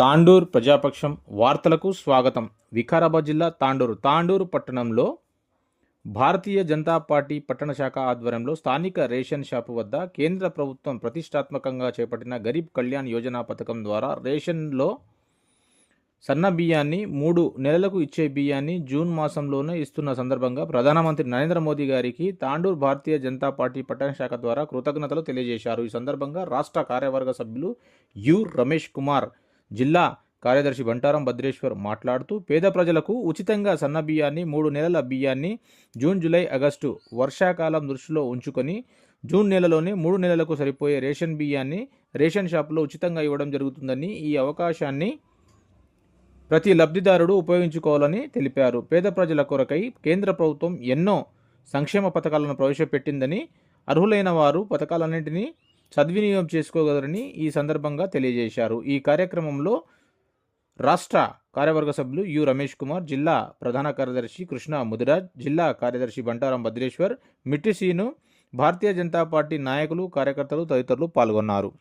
తాండూర్ ప్రజాపక్షం వార్తలకు స్వాగతం. వికారాబాద్ జిల్లా తాండూరు. తాండూరు పట్టణంలో భారతీయ జనతా పార్టీ పట్టణ శాఖ ఆధ్వర్యంలో స్థానిక రేషన్ షాపు వద్ద కేంద్ర ప్రభుత్వం ప్రతిష్టాత్మకంగా చేపట్టిన గరీబ్ కళ్యాణ్ యోజన పథకం ద్వారా రేషన్లో సన్న బియ్యాన్ని మూడు నెలలకు ఇచ్చే బియ్యాన్ని జూన్ మాసంలోనే ఇస్తున్న సందర్భంగా ప్రధానమంత్రి నరేంద్ర మోదీ గారికి తాండూర్ భారతీయ జనతా పార్టీ పట్టణ శాఖ ద్వారా కృతజ్ఞతలు తెలియజేశారు. ఈ సందర్భంగా రాష్ట్ర కార్యవర్గ సభ్యులు యు రమేష్ కుమార్ జిల్లా కార్యదర్శి బంటారం భద్రేశ్వర్ మాట్లాడుతూ పేద ప్రజలకు ఉచితంగా సన్న బియ్యాన్ని మూడు నెలల బియ్యాన్ని జూన్ జూలై ఆగస్టు వర్షాకాలం దృష్టిలో ఉంచుకొని జూన్ నెలలోనే మూడు నెలలకు సరిపోయే రేషన్ బియ్యాన్ని రేషన్ షాపులో ఉచితంగా ఇవ్వడం జరుగుతుందని ఈ అవకాశాన్ని ప్రతి లబ్ధిదారుడు ఉపయోగించుకోవాలని తెలిపారు. పేద ప్రజల కొరకై కేంద్ర ప్రభుత్వం ఎన్నో సంక్షేమ పథకాలను ప్రవేశపెట్టిందని అర్హులైన వారు పథకాలన్నింటినీ సద్వినియోగం చేసుకోగలరని ఈ సందర్భంగా తెలియజేశారు ఈ కార్యక్రమంలో రాష్ట్ర కార్యవర్గ సభ్యులు యు రమేష్ కుమార్ జిల్లా ప్రధాన కార్యదర్శి కృష్ణ ముదిరాజ్ జిల్లా కార్యదర్శి బంటారం భద్రేశ్వర్ మిట్టిసీను భారతీయ జనతా పార్టీ నాయకులు కార్యకర్తలు తదితరులు పాల్గొన్నారు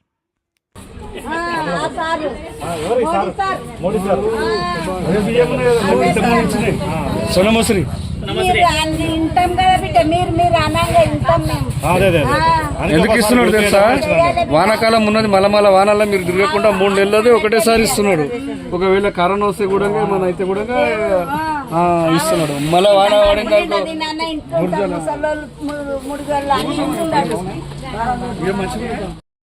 మీరు మీరు అనంగా ఎందుకు ఇస్తున్నాడు తెలుసా? వానాకాలం ఉన్నది మళ్ళా మళ్ళా వానాల్లో మీరు తిరగకుండా మూడు నెలలది ఒకటేసారి ఇస్తున్నాడు. ఒకవేళ కరోనా వస్తే కూడా మన అయితే కూడా ఆ, ఇస్తున్నాడు. మళ్ళా వాన ఉంటున్నారు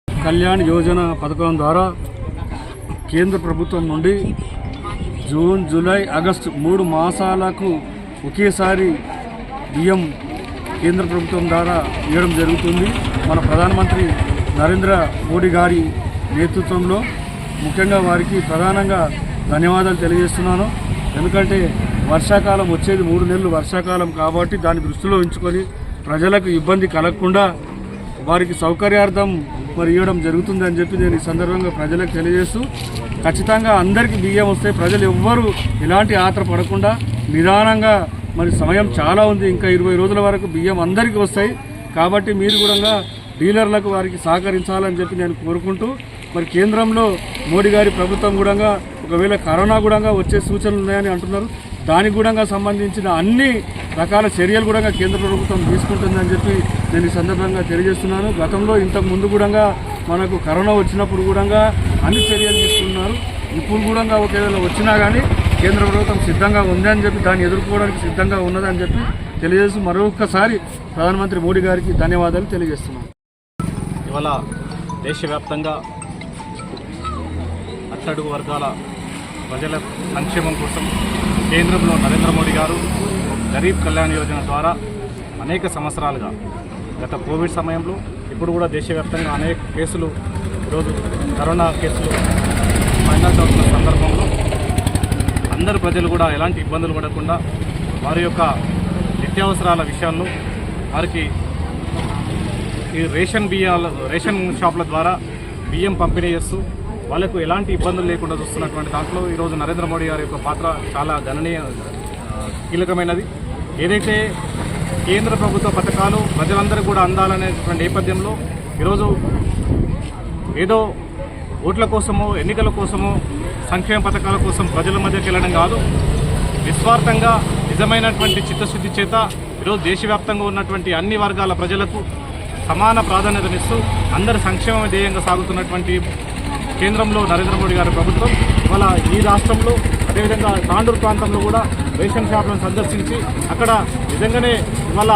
కళ్యాణ్ యోజన పథకం ద్వారా కేంద్ర ప్రభుత్వం నుండి జూన్ జూలై ఆగస్టు మూడు మాసాలకు ఒకేసారి బియ్యం కేంద్ర ప్రభుత్వం ద్వారా ఇవ్వడం జరుగుతుంది. మన ప్రధానమంత్రి నరేంద్ర మోడీ గారి నేతృత్వంలో ముఖ్యంగా వారికి ప్రధానంగా ధన్యవాదాలు తెలియజేస్తున్నాను. ఎందుకంటే వర్షాకాలం వచ్చేది మూడు నెలలు వర్షాకాలం కాబట్టి దాన్ని దృష్టిలో ఉంచుకొని ప్రజలకు ఇబ్బంది కలగకుండా వారికి సౌకర్యార్థం మరి ఇవ్వడం జరుగుతుందని చెప్పి నేను ఈ సందర్భంగా ప్రజలకు తెలియజేస్తూ ఖచ్చితంగా అందరికీ బియ్యం వస్తే ప్రజలు ఎవ్వరూ ఎలాంటి ఆత్ర పడకుండా నిదానంగా మరి సమయం చాలా ఉంది. ఇంకా ఇరవై రోజుల వరకు బియ్యం అందరికీ వస్తాయి. కాబట్టి మీరు కూడా డీలర్లకు వారికి సహకరించాలని చెప్పి నేను కోరుకుంటూ మరి కేంద్రంలో మోడీ గారి ప్రభుత్వం కూడా ఒకవేళ కరోనా కూడా వచ్చే సూచనలు ఉన్నాయని అంటున్నారు. దానికి కూడా సంబంధించిన అన్ని రకాల చర్యలు కూడా కేంద్ర ప్రభుత్వం తీసుకుంటుందని చెప్పి నేను ఈ సందర్భంగా తెలియజేస్తున్నాను. గతంలో ఇంతకు ముందు కూడా మనకు కరోనా వచ్చినప్పుడు కూడా అన్ని చర్యలు తీసుకున్నారు. ఇప్పుడు కూడా ఒకవేళ వచ్చినా కానీ కేంద్ర ప్రభుత్వం సిద్ధంగా ఉంది అని చెప్పి దాన్ని ఎదుర్కోవడానికి సిద్ధంగా ఉన్నదని చెప్పి తెలియజేస్తూ మరొకసారి ప్రధానమంత్రి మోడీ గారికి ధన్యవాదాలు తెలియజేస్తున్నాను ఇవాళ దేశవ్యాప్తంగా అట్టడుగు వర్గాల ప్రజల సంక్షేమం కోసం కేంద్రంలో నరేంద్ర మోడీ గారు గరీబ్ కళ్యాణ్ యోజన ద్వారా అనేక సంవత్సరాలుగా గత కోవిడ్ సమయంలో ఇప్పుడు కూడా దేశవ్యాప్తంగా అనేక కేసులు ఈరోజు కరోనా కేసులు ఫైనల్ అవుతున్న సందర్భంలో అందరు ప్రజలు కూడా ఎలాంటి ఇబ్బందులు పడకుండా వారి యొక్క నిత్యావసరాల విషయాలను వారికి ఈ రేషన్ బియ్యాల రేషన్ షాపుల ద్వారా బియ్యం పంపిణీ చేస్తూ వాళ్ళకు ఎలాంటి ఇబ్బందులు లేకుండా చూస్తున్నటువంటి దాంట్లో ఈరోజు నరేంద్ర మోడీ గారి యొక్క పాత్ర చాలా గణనీయ కీలకమైనది. ఏదైతే కేంద్ర ప్రభుత్వ పథకాలు ప్రజలందరూ కూడా అందాలనేటువంటి నేపథ్యంలో ఈరోజు ఏదో ఓట్ల కోసమో ఎన్నికల కోసమో సంక్షేమ పథకాల కోసం ప్రజల మధ్యకి వెళ్ళడం కాదు నిస్వార్థంగా నిజమైనటువంటి చిత్తశుద్ధి చేత ఈరోజు దేశవ్యాప్తంగా ఉన్నటువంటి అన్ని వర్గాల ప్రజలకు సమాన ప్రాధాన్యతనిస్తూ అందరి సంక్షేమ ధ్యేయంగా సాగుతున్నటువంటి కేంద్రంలో నరేంద్ర మోడీ గారి ప్రభుత్వం ఇవాళ ఈ రాష్ట్రంలో అదేవిధంగా తాండూరు ప్రాంతంలో కూడా రేషన్ షాప్లను సందర్శించి అక్కడ నిజంగానే ఇవాళ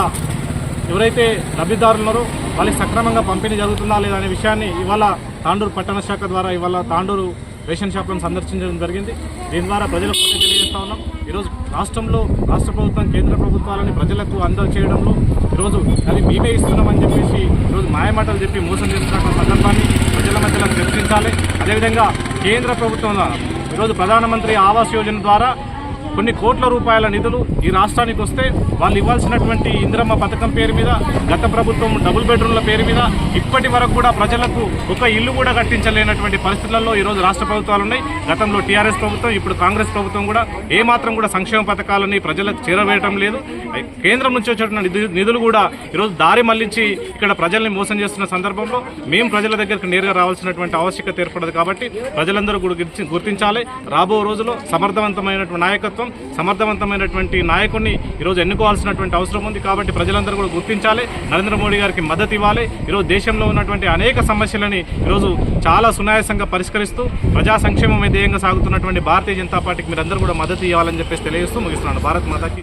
ఎవరైతే లబ్ధిదారులున్నారో వాళ్ళకి సక్రమంగా పంపిణీ జరుగుతుందా లేదా అనే విషయాన్ని ఇవాళ తాండూరు పట్టణ శాఖ ద్వారా ఇవాళ తాండూరు రేషన్ షాపులను సందర్శించడం జరిగింది. దీని ద్వారా ప్రజలకు కూడా తెలియజేస్తా ఉన్నాం. ఈరోజు రాష్ట్రంలో రాష్ట్ర ప్రభుత్వం కేంద్ర ప్రభుత్వాలని ప్రజలకు అందరు చేయడంలో ఈరోజు అది మేమే ఇస్తున్నామని చెప్పేసి ఈరోజు మాయమాటలు చెప్పి మోసం చేస్తున్న సందర్భాన్ని ప్రజల మధ్యలో చర్చించాలి అదేవిధంగా కేంద్ర ప్రభుత్వం ఈరోజు ప్రధానమంత్రి ఆవాస్ యోజన ద్వారా కొన్ని కోట్ల రూపాయల నిధులు ఈ రాష్ట్రానికి వస్తే వాళ్ళు ఇవ్వాల్సినటువంటి ఇందిరమ్మ పథకం పేరు మీద గత ప్రభుత్వం డబుల్ బెడ్రూమ్ల పేరు మీద ఇప్పటి వరకు కూడా ప్రజలకు ఒక ఇల్లు కూడా కట్టించలేనటువంటి పరిస్థితులలో ఈరోజు రాష్ట్ర ప్రభుత్వాలు ఉన్నాయి. గతంలో టీఆర్ఎస్ ప్రభుత్వం ఇప్పుడు కాంగ్రెస్ ప్రభుత్వం కూడా ఏమాత్రం కూడా సంక్షేమ పథకాలని ప్రజలకు చేరవేయటం లేదు. కేంద్రం నుంచి వచ్చేటువంటి నిధులు కూడా ఈరోజు దారి మళ్ళించి ఇక్కడ ప్రజల్ని మోసం చేస్తున్న సందర్భంలో మేము ప్రజల దగ్గరకు నేరుగా రావాల్సినటువంటి ఆవశ్యకత ఏర్పడదు కాబట్టి ప్రజలందరూ కూడా గుర్తించాలి. రాబో రోజుల్లో సమర్థవంతమైనటువంటి నాయకత్వం సమర్థవంతమైనటువంటి నాయకుడిని ఈరోజు ఇవ్వాల్సినటువంటి అవసరం ఉంది కాబట్టి ప్రజలందరూ కూడా గుర్తించాలి. నరేంద్ర మోడీ గారికి మద్దతు ఇవ్వాలి. ఈరోజు దేశంలో ఉన్నటువంటి అనేక సమస్యలని ఈరోజు చాలా సునాయాసంగా పరిష్కరిస్తూ ప్రజా సంక్షేమం ధ్యేయంగా సాగుతున్నటువంటి భారతీయ జనతా పార్టీకి మీరందరూ కూడా మద్దతు ఇవ్వాలని చెప్పేసి తెలియజేస్తూ ముగిస్తున్నాను. భారత్ మాతాకి